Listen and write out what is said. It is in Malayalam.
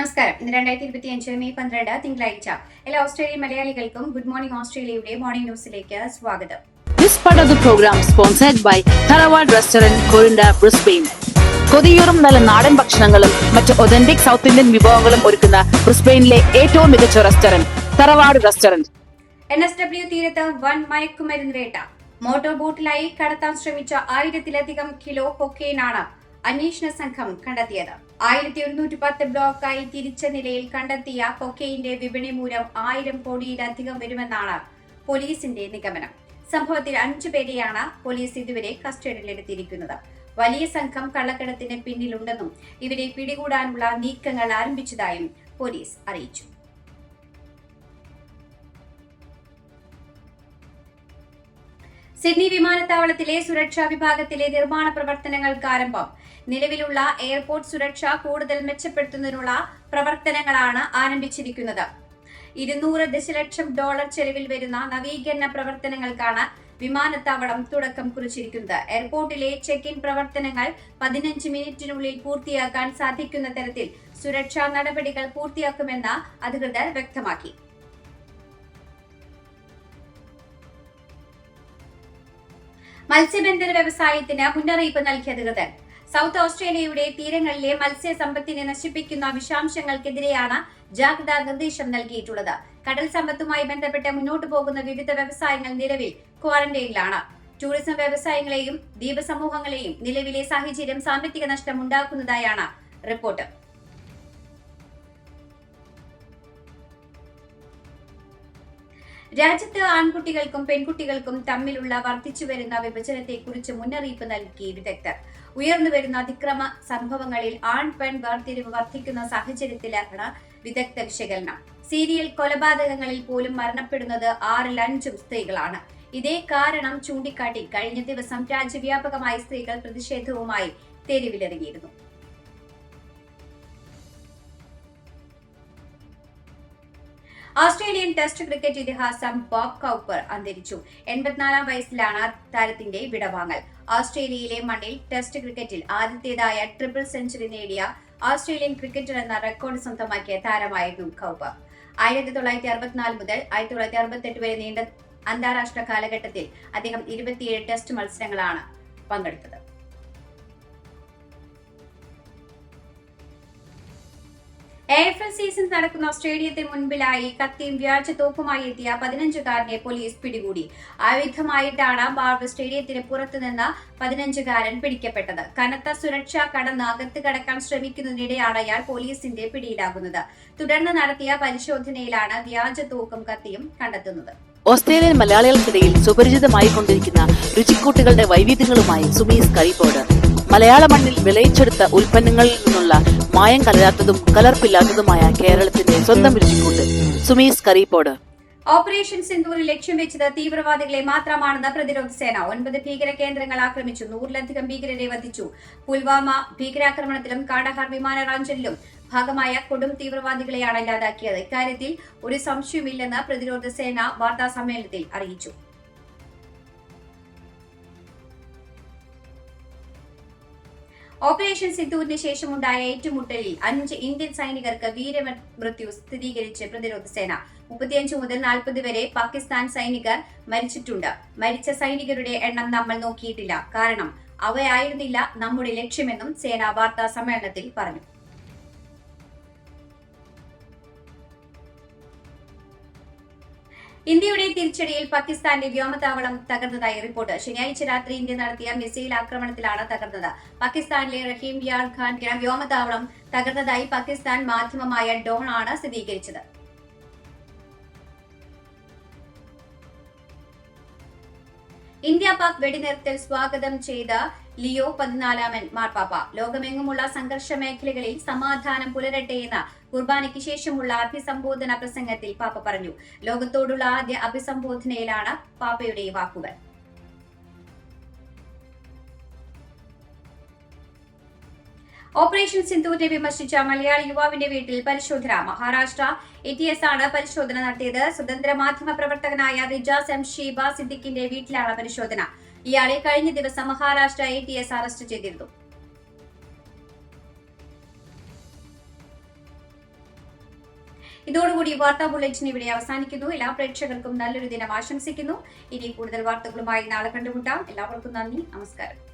നമസ്കാരം. ഇന്ന് രണ്ടായിരത്തി ഇരുപത്തി അഞ്ച് മെയ് പന്ത്രണ്ട് തിങ്കളാഴ്ച. എല്ലാ ഓസ്ട്രേലിയ മലയാളികൾക്കും ഗുഡ് മോർണിംഗ് ഓസ്ട്രേലിയയുടെ മോർണിംഗ് ന്യൂസിലേക്ക് സ്വാഗതം. This part of the program sponsored by Tharawad Restaurant, Corinda, Brisbane. കൊതിയൂറും നല്ല നാടൻ ഭക്ഷണങ്ങളും മറ്റ് ഒതന്റിക് സൗത്ത് ഇന്ത്യൻ വിഭവങ്ങളും ഒരുക്കുന്ന ബ്രിസ്ബെയിനിലെ ഏറ്റവും മികച്ച റെസ്റ്റോറന്റ് തറവാട് റെസ്റ്റോറന്റ് എൻ എസ് ഡബ്ല്യു തീരത്ത് വൻ മയക്കുമരുന്ന് വേട്ട. മോട്ടോർ ബോട്ടിലായി കടത്താൻ ശ്രമിച്ച ആയിരത്തിലധികം കിലോ കൊക്കെയിനാണ് അന്വേഷണ സംഘം കണ്ടെത്തിയത്. ആയിരത്തി ഒരുന്നൂറ്റി പത്ത് ബ്ലോക്കായി തിരിച്ച നിലയിൽ കണ്ടെത്തിയ കൊക്കെയിന്റെ വിപണി മൂല്യം ആയിരം കോടിയിലധികം വരുമെന്നാണ് പോലീസിന്റെ നിഗമനം. സംഭവത്തിൽ അഞ്ചു പേരെയാണ് പോലീസ് ഇതുവരെ കസ്റ്റഡിയിലെടുത്തിരിക്കുന്നത്. വലിയ സംഘം കള്ളക്കടത്തിന് പിന്നിലുണ്ടെന്നും ഇവരെ പിടികൂടാനുള്ള നീക്കങ്ങൾ ആരംഭിച്ചതായും പോലീസ് അറിയിച്ചു. സിഡ്നി വിമാനത്താവളത്തിലെ സുരക്ഷാ വിഭാഗത്തിലെ നിർമ്മാണ പ്രവർത്തനങ്ങൾക്ക് ആരംഭം. നിലവിലുള്ള എയർപോർട്ട് സുരക്ഷ കൂടുതൽ മെച്ചപ്പെടുത്തുന്നതിനുള്ള പ്രവർത്തനങ്ങളാണ് ആരംഭിച്ചിരിക്കുന്നത്. ഇരുന്നൂറ് ദശലക്ഷം ഡോളർ ചെലവിൽ വരുന്ന നവീകരണ പ്രവർത്തനങ്ങൾക്കാണ് വിമാനത്താവളം തുടക്കം കുറിച്ചിരിക്കുന്നത്. എയർപോർട്ടിലെ ചെക്ക് ഇൻ പ്രവർത്തനങ്ങൾ പതിനഞ്ച് മിനിറ്റിനുള്ളിൽ പൂർത്തിയാക്കാൻ സാധിക്കുന്ന തരത്തിൽ സുരക്ഷാ നടപടികൾ പൂർത്തിയാക്കുമെന്ന് അധികൃതർ വ്യക്തമാക്കി. മത്സ്യബന്ധന വ്യവസായത്തിന് മുന്നറിയിപ്പ് നൽകി അധികൃതർ സൗത്ത് ഓസ്ട്രേലിയയുടെ തീരങ്ങളിലെ മത്സ്യ സമ്പത്തിനെ നശിപ്പിക്കുന്ന വിഷാംശങ്ങൾക്കെതിരെയാണ് ജാഗ്രതാ നിർദ്ദേശം നൽകിയിട്ടുള്ളത്. കടൽ സമ്പത്തുമായി ബന്ധപ്പെട്ട് മുന്നോട്ടു പോകുന്ന വിവിധ വ്യവസായങ്ങൾ നിലവിൽ ക്വാറന്റൈനിലാണ്. ടൂറിസം വ്യവസായങ്ങളെയും ദ്വീപ് സമൂഹങ്ങളെയും നിലവിലെ സാഹചര്യം സാമ്പത്തിക നഷ്ടം ഉണ്ടാക്കുന്നതായാണ് റിപ്പോർട്ട്. രാജ്യത്ത് ആൺകുട്ടികൾക്കും പെൺകുട്ടികൾക്കും തമ്മിലുള്ള വർദ്ധിച്ചു വർദ്ധിച്ചുവരുന്ന വിഭജനത്തെക്കുറിച്ച് മുന്നറിയിപ്പ് നൽകി വിദഗ്ധർ. ഉയർന്നുവരുന്ന അതിക്രമ സംഭവങ്ങളിൽ ആൺ പെൺ വേർതിരിവ് വർദ്ധിക്കുന്ന സാഹചര്യത്തിലാണ് വിദഗ്ധ വിശകലനം. സീരിയൽ കൊലപാതകങ്ങളിൽ പോലും മരണപ്പെടുന്നത് ആറിൽ അഞ്ചും സ്ത്രീകളാണ്. ഇതേ കാരണം ചൂണ്ടിക്കാട്ടി കഴിഞ്ഞ ദിവസം രാജ്യവ്യാപകമായി സ്ത്രീകൾ പ്രതിഷേധവുമായി തെരുവിലിറങ്ങിയിരുന്നു. ഓസ്ട്രേലിയൻ ടെസ്റ്റ് ക്രിക്കറ്റ് ഇതിഹാസം ബോബ് കൗപ്പർ അന്തരിച്ചു. എൺപത്തിനാലാം വയസ്സിലാണ് താരത്തിന്റെ വിടവാങ്ങൽ. ഓസ്ട്രേലിയയിലെ മണ്ണിൽ ടെസ്റ്റ് ക്രിക്കറ്റിൽ ആദ്യത്തേതായ ട്രിപ്പിൾ സെഞ്ചുറി നേടിയ ഓസ്ട്രേലിയൻ ക്രിക്കറ്റർ എന്ന റെക്കോർഡ് സ്വന്തമാക്കിയ താരമായിരുന്നു കൗപ്പർ ആയിരത്തി തൊള്ളായിരത്തി അറുപത്തിനാല് മുതൽ ആയിരത്തി തൊള്ളായിരത്തി അറുപത്തെട്ട് വരെ നീണ്ട അന്താരാഷ്ട്ര കാലഘട്ടത്തിൽ അദ്ദേഹം ഇരുപത്തിയേഴ് ടെസ്റ്റ് മത്സരങ്ങളാണ് പങ്കെടുത്തത്. എൽ സീസൺ നടക്കുന്ന സ്റ്റേഡിയത്തിന് മുൻപിലായി കത്തിയും വ്യാജ തോക്കുമായി എത്തിയ പതിനഞ്ചുകാരനെ പോലീസ് പിടികൂടി. ആയുധമായിട്ടാണ് ബാർബ് സ്റ്റേഡിയത്തിന് പുറത്തുനിന്ന് പതിനഞ്ചുകാരൻ പിടിക്കപ്പെട്ടത്. കനത്ത സുരക്ഷ കടന്ന് അകത്ത് കടക്കാൻ ശ്രമിക്കുന്നതിനിടെയാണ് അയാൾ പോലീസിന്റെ പിടിയിലാകുന്നത്. തുടർന്ന് നടത്തിയ പരിശോധനയിലാണ് വ്യാജ തോക്കും കത്തിയും കണ്ടെത്തുന്നത്. ഓസ്ട്രേലിയൻ മലയാളികൾക്കിടയിൽ സുപരിചിതമായി കൊണ്ടിരിക്കുന്ന രുചിക്കൂട്ടുകളുടെ വൈവിധ്യങ്ങളുമായി സുമീസ് കറിപ്പോട് മലയാള മണ്ണിൽ വിളയിച്ചെടുത്ത ഉൽപ്പന്നങ്ങളിൽ നിന്നുള്ള മായം കലരാത്തതും കലർപ്പില്ലാത്തതുമായ കേരളത്തിന്റെ സ്വന്തം രുചിക്കൂട്ട് സുമീസ് കറിപ്പോട് ഓപ്പറേഷൻ സിന്ധൂരിൽ ലക്ഷ്യം വെച്ചത് തീവ്രവാദികളെ മാത്രമാണെന്ന് പ്രതിരോധ സേന. ഒൻപത് ഭീകര കേന്ദ്രങ്ങൾ ആക്രമിച്ചു. നൂറിലധികം ഭീകരരെ വധിച്ചു. പുൽവാമ ഭീകരാക്രമണത്തിലും കാണ്ടഹാർ വിമാനറാഞ്ചലിലും ഭാഗമായ കൊടും തീവ്രവാദികളെയാണ് ഇല്ലാതാക്കിയത്. ഇക്കാര്യത്തിൽ ഒരു സംശയമില്ലെന്ന് പ്രതിരോധ സേന വാർത്താ സമ്മേളനത്തിൽ അറിയിച്ചു. ഓപ്പറേഷൻ സിന്ധുവിന് ശേഷമുണ്ടായ ഏറ്റുമുട്ടലിൽ അഞ്ച് ഇന്ത്യൻ സൈനികർക്ക് വീരമൃത്യു സ്ഥിരീകരിച്ച് പ്രതിരോധ സേന. മുപ്പത്തിയഞ്ച് മുതൽ നാൽപ്പത് വരെ പാകിസ്ഥാൻ സൈനികർ മരിച്ചിട്ടുണ്ട്. മരിച്ച സൈനികരുടെ എണ്ണം നമ്മൾ നോക്കിയിട്ടില്ല. കാരണം അവയായിരുന്നില്ല നമ്മുടെ ലക്ഷ്യമെന്നും സേന വാർത്താ സമ്മേളനത്തിൽ പറഞ്ഞു. ഇന്ത്യയുടെ തിരിച്ചടിയിൽ പാകിസ്ഥാന്റെ വ്യോമതാവളം തകർന്നതായി റിപ്പോർട്ട്. ശനിയാഴ്ച രാത്രി ഇന്ത്യ നടത്തിയ മിസൈൽ ആക്രമണത്തിലാണ് തകർന്നത്. പാകിസ്ഥാനിലെ റഹീം യാർ ഖാൻ വ്യോമതാവളം തകർന്നതായി പാകിസ്ഥാൻ മാധ്യമമായ ഡോൺ ആണ് സ്ഥിരീകരിച്ചത്. ഇന്ത്യ പാക് വെടിനിർത്തൽ സ്വാഗതം ചെയ്ത ലിയോ പതിനാലാമൻ മാർപ്പാപ്പ. ലോകമെങ്ങുമുള്ള സംഘർഷ മേഖലകളിൽ സമാധാനം പുലരട്ടെയെന്ന് കുർബാനയ്ക്ക് ശേഷമുള്ള അഭിസംബോധന പ്രസംഗത്തിൽ പാപ്പ പറഞ്ഞു. ലോകത്തോടുള്ള ആദ്യ അഭിസംബോധനയിലാണ് പാപ്പയുടെ വാക്കുകൾ. ഓപ്പറേഷൻ സിന്ധുവിനെ വിമർശിച്ച മലയാളി യുവാവിന്റെ വീട്ടിൽ പരിശോധന. മഹാരാഷ്ട്ര എ ടി എസ് ആണ് പരിശോധന നടത്തിയത്. സ്വതന്ത്ര മാധ്യമ പ്രവർത്തകനായ റിജാസ് എം. ഷീബ സിദ്ദിഖിന്റെ വീട്ടിലാണ് പരിശോധന. ഇയാളെ കഴിഞ്ഞ ദിവസം Maharashtra A T S arrest ചെയ്തിരുന്നു. ഇതോടുകൂടി വാർത്താ ബുള്ളറ്റിൻ ഇവിടെ അവസാനിക്കുന്നു. എല്ലാ പ്രേക്ഷകർക്കും നല്ലൊരു ദിനം ആശംസിക്കുന്നു. ഇനി കൂടുതൽ വാർത്തകളുമായി നാളെ കണ്ടുമുട്ടാം. എല്ലാവർക്കും നന്ദി. നമസ്കാരം.